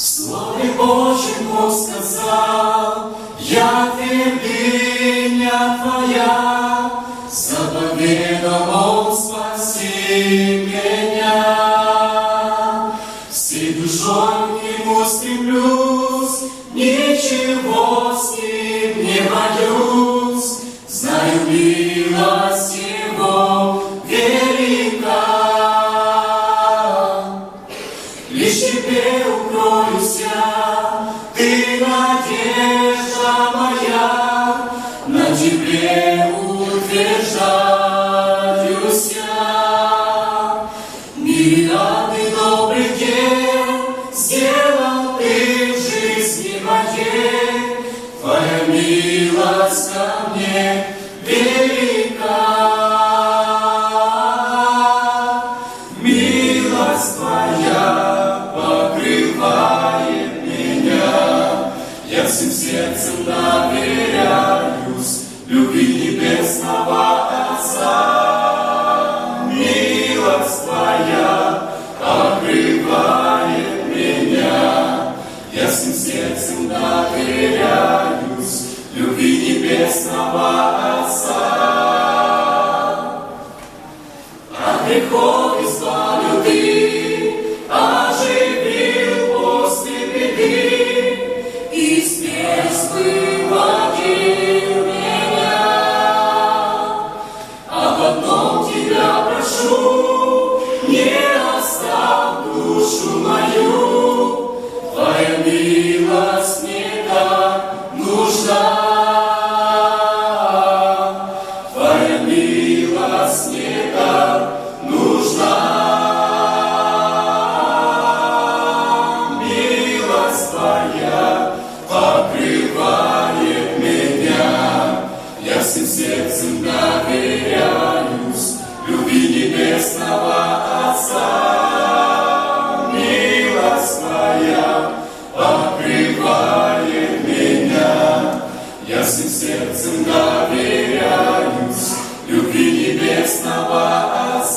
Слове Божьем Бог сказал, я твердыня твоя, заповедал Он спаси меня. Всей душой к Нему стремлюсь, ничего с Ним Лишь тебе укроюсь я, ты надежда моя, на тебе утверждаюсь я. Миллиарды добрых дел ты в жизни твоя милость ко мне велика. Всем сердцем доверяюсь любви небесного Отца. Милость Твоя покрывает меня, я всем сердцем доверяюсь любви небесного Отца. Сердцем доверяюсь любви небесного всем сердцем доверяюсь любви небесного Отца.